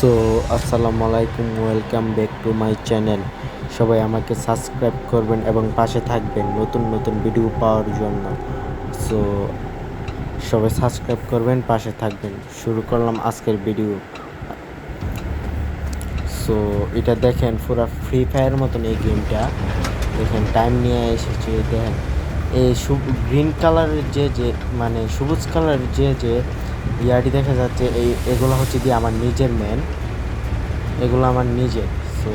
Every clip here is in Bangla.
সো, আসসালামু আলাইকুম, welcome back to my channel. সবাই আমাকে সাবস্ক্রাইব করবেন এবং পাশে থাকবেন নতুন নতুন ভিডিও পাওয়ার জন্য। সো, সবাই সাবস্ক্রাইব করবেন, পাশে থাকবেন। শুরু করলাম আজকের ভিডিও। সো, এটা দেখেন পুরো ফ্রি ফায়ার মতন এই গেমটা দেখেন টাইম নিয়ে এসেছে, দেখেন। এই গ্রিন কালারের যে যে মানে সবুজ কালারের যে যে ইয়াটি দেখা যাচ্ছে, এই এগুলো হচ্ছে দিয়ে আমার নিজের মেন এগুলো আমার নিজের সো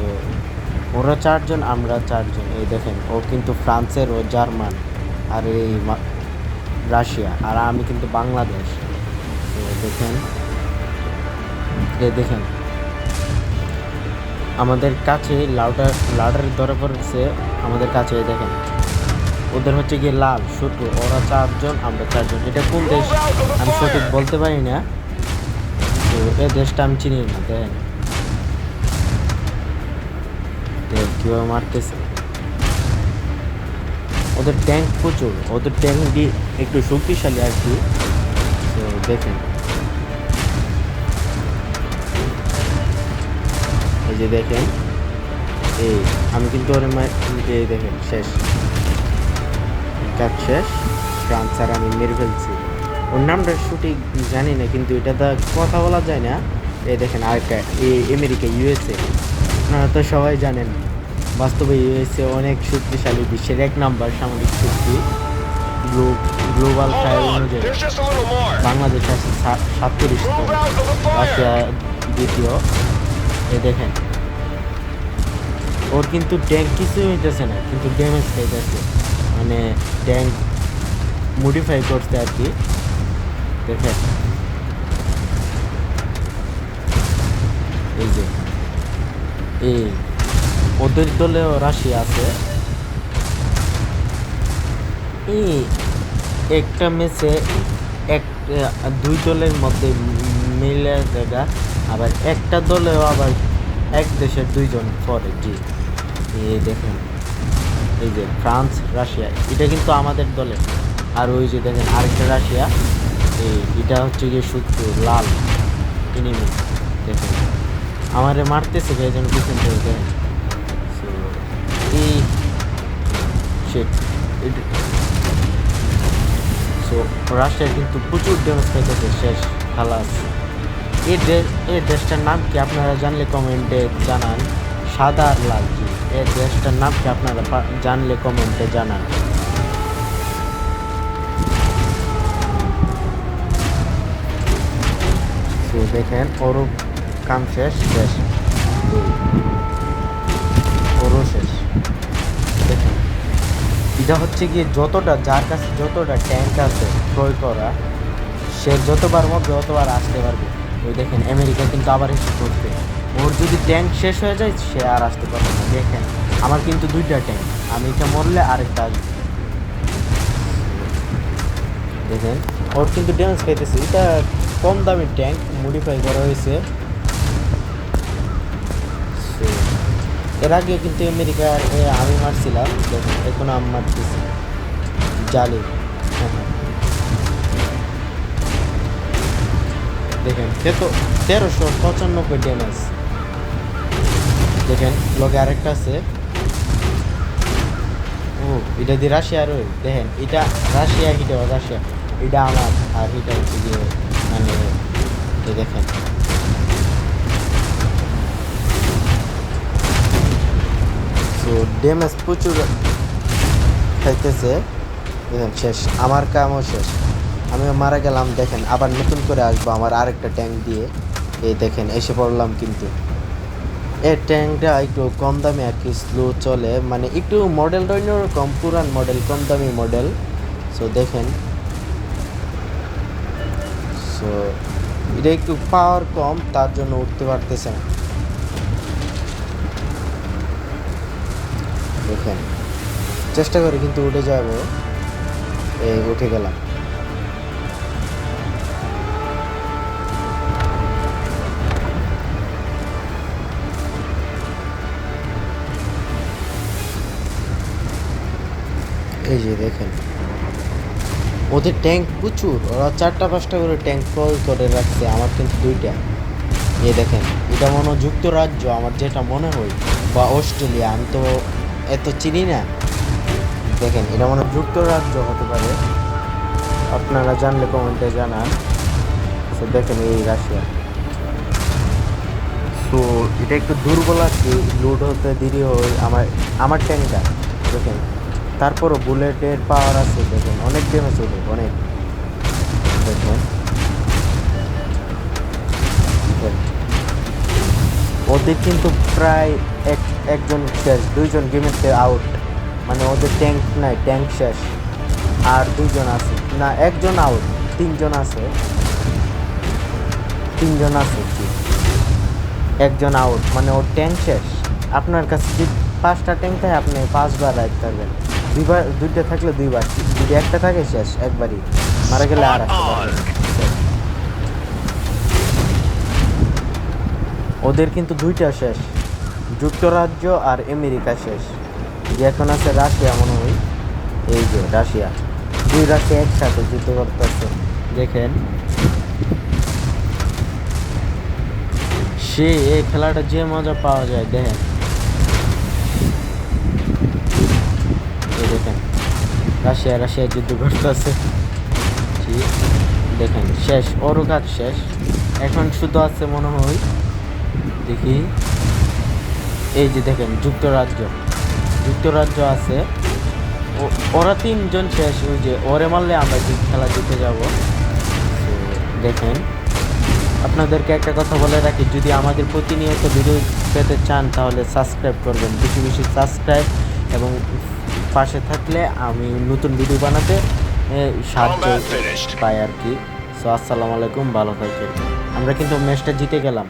ওরা চারজন, আমরা চারজন, এই দেখেন, ও কিন্তু ফ্রান্সের, ও জার্মান, আর এই রাশিয়া, আর আমি কিন্তু বাংলাদেশ। তো দেখেন, এই দেখেন, আমাদের কাছে লাউডার লাউডার ধরে পড়ছে আমাদের কাছে, এই দেখেন। ওদের হচ্ছে গিয়ে লাল ছোট ওরা চারজন, আমরা চারজন। এটা কোন দেশ? আমি সঠিক বলতে পারি না। তো এ দেশটা আমি চিনি না, দেখেন। দেখ, কীভাবে মারতেছে। ওদের ট্যাঙ্ক প্রচুর। ওদের ট্যাঙ্ক দিয়ে একটু শক্তিশালী আর কি। তো দেখেন। এই যে দেখেন, এই, আমি কিন্তু ওর এই দেখেন, শেষ। কাজ শেষ আর আমি মেরে ফেলছি। ওর নামটা সঠিক জানি না, কিন্তু এটা তো কথা বলা যায় না। এই দেখেন আরেকটা এই আমেরিকা, ইউএসএ। আপনারা তো সবাই জানেন, বাস্তবে ইউএসএ অনেক শক্তিশালী, বিশ্বের এক নাম্বার সামরিক শক্তি। গ্লোবাল ফায়ার অনুযায়ী. বাংলাদেশ আছে. রাশিয়া দ্বিতীয়। এই দেখেন। ওর কিন্তু ট্যাঙ্ক কিছু হইতেছে না, কিন্তু ড্যামেজ খাইতেছে। মানে ট্যাঙ্ক মডিফাই করছে আর কি। দেখেন। এই যে। এই ওদের দলেও রাশিয়া আছে। এই একটা ম্যাচে এক, দুই দলের মধ্যে মিলে জায়গা, আবার একটা দলেও আবার এক দেশের দুইজন পরে, জি। এই দেখেন। এই যে ফ্রান্স, রাশিয়া, এটা কিন্তু আমাদের দলের আর ওই যে দেখেন আরেকটা রাশিয়া, এই এটা হচ্ছে গিয়ে সূত্র লাল এনিমি দেখেন। আমারে মারতেছে এই জন্য পিছন থেকে এই সো রাশিয়া কিন্তু প্রচুর ড্যামেজ পাইতেছে শেষ খালাস। এই ডে- এই দেশটার নাম কি আপনারা জানলে কমেন্টে জানান। সাদা আর লাল, জি। এই দেশটার নাম কি আপনারা জানলে কমেন্টে জানান। দেখেন ওরও কাম শেষ শেষ। ওরও শেষ। দেখেন, এটা হচ্ছে গিয়ে যতটা, যার কাছে যতটা ট্যাঙ্ক আছে ক্রয় করা, সে যতবার মধ্যে অতবার আসতে পারবে। ওই দেখেন, আমেরিকা কিন্তু আবার এসে করতে ওর যদি ট্যাঙ্ক শেষ হয়ে যায়, সে আর আসতে পারবে না। দেখেন, আমার কিন্তু দুইটা ট্যাঙ্ক আমি এটা মরলে আরেকটা আসবে। দেখেন, ওর কিন্তু ড্যামেজ খাইতেছে এটা কম দামি ট্যাঙ্ক মডিফাই করা হয়েছে। এর আগে কিন্তু আমেরিকার আমি মারছিলাম। এখন আমি মারতেছি। জালি। দেখেন তেরোশো পঁচানব্বই ড্যামেজ দেখেন, লগে আরেকটা আছে। ও, এটা দিয়ে রাশিয়ার ওই, দেখেন, এটা রাশিয়া হিটা রাশিয়া। এটা আমার, আর এটা হচ্ছে গিয়ে মানে দেখেন। তো ড্যামেজ প্রচুর খাইতেছে। দেখেন, শেষ, আমার কামও শেষ। আমিও মারা গেলাম, দেখেন, আবার নতুন করে আসব আমার আরেকটা ট্যাঙ্ক দিয়ে। এই দেখেন, এসে পড়লাম কিন্তু। এই ট্যাঙ্কটা একটু কম দামে আর কি স্লো চলে। মানে একটু মডেল মডেলটা অন্যরকম পুরান মডেল কম দামি মডেল সো দেখেন। সো এটা একটু পাওয়ার কম, তার জন্য উঠতে পারতেছে না। দেখেন। চেষ্টা করি কিন্তু উঠে যাব। এই, উঠে গেলাম। এই যে দেখেন। ওদের ট্যাঙ্ক প্রচুর, ওরা চারটা পাঁচটা করে ট্যাঙ্ক ক্রয় করে রাখছে, আমার কিন্তু দুইটা। এই দেখেন, এটা মনে যুক্তরাজ্য, আমার যেটা মনে হয়, বা অস্ট্রেলিয়া, আমি তো এত চিনি না। দেখেন, এটা মনে যুক্তরাজ্য হতে পারে। আপনারা জানলে কমেন্টে জানান। তো দেখেন এই রাশিয়া। তো এটা একটু দুর্বল আছে লোড হতে দেরি হয়, আমার আমার ট্যাঙ্কটা দেখেন। তারপরও বুলেটের পাওয়ার আছে, দেখুন, অনেক ড্যামেজ হবে অনেক। দেখেন। ওদের কিন্তু প্রায় এক, একজন শেষ, দুইজন গেমের আউট মানে ওদের ট্যাঙ্ক নাই ট্যাঙ্ক শেষ। আর দুইজন আছে, না, একজন আউট তিনজন আছে। তিনজন আছে একজন আউট মানে ওর ট্যাঙ্ক শেষ। আপনার কাছে যদি পাঁচটা ট্যাঙ্ক থাকে, আপনি পাঁচবার রাইড পারবেন দুইবার, দুইটা থাকলে দুইবার। যদি একটা থাকে, শেষ, একবারই। মারা গেলে আর ওদের কিন্তু দুইটা শেষ। যুক্তরাজ্য আর আমেরিকা শেষ। যে এখন আছে রাশিয়া, মনে হয়। এই যে, রাশিয়া। দুই রাশিয়া একসাথে যুদ্ধ করতেছে। দেখেন। সে এই খেলাটা যে মজা পাওয়া যায়, দেখেন এই দেখেন রাশিয়া রাশিয়া যুদ্ধ করতেছে। দেখেন, শেষ, ওরও কাজ শেষ। এখন শুধু আছে মনে হয়, দেখি। এই যে দেখেন, যুক্তরাজ্য। যুক্তরাজ্য আছে। ওরা তিনজন শেষ, ওই যে ওরে মারলে আমরা খেলা জিতে যাব। দেখেন, আপনাদেরকে একটা কথা বলে রাখি, যদি আমাদের প্রতিনিয়ত ভিডিও পেতে চান, তাহলে সাবস্ক্রাইব করবেন। বেশি বেশি সাবস্ক্রাইব এবং পাশে থাকলে আমি নতুন ভিডিও বানাতে সাহায্য পাই আর কি। সো আসসালামু আলাইকুম ভালো থাকবেন আমরা কিন্তু ম্যাচটা জিতে গেলাম।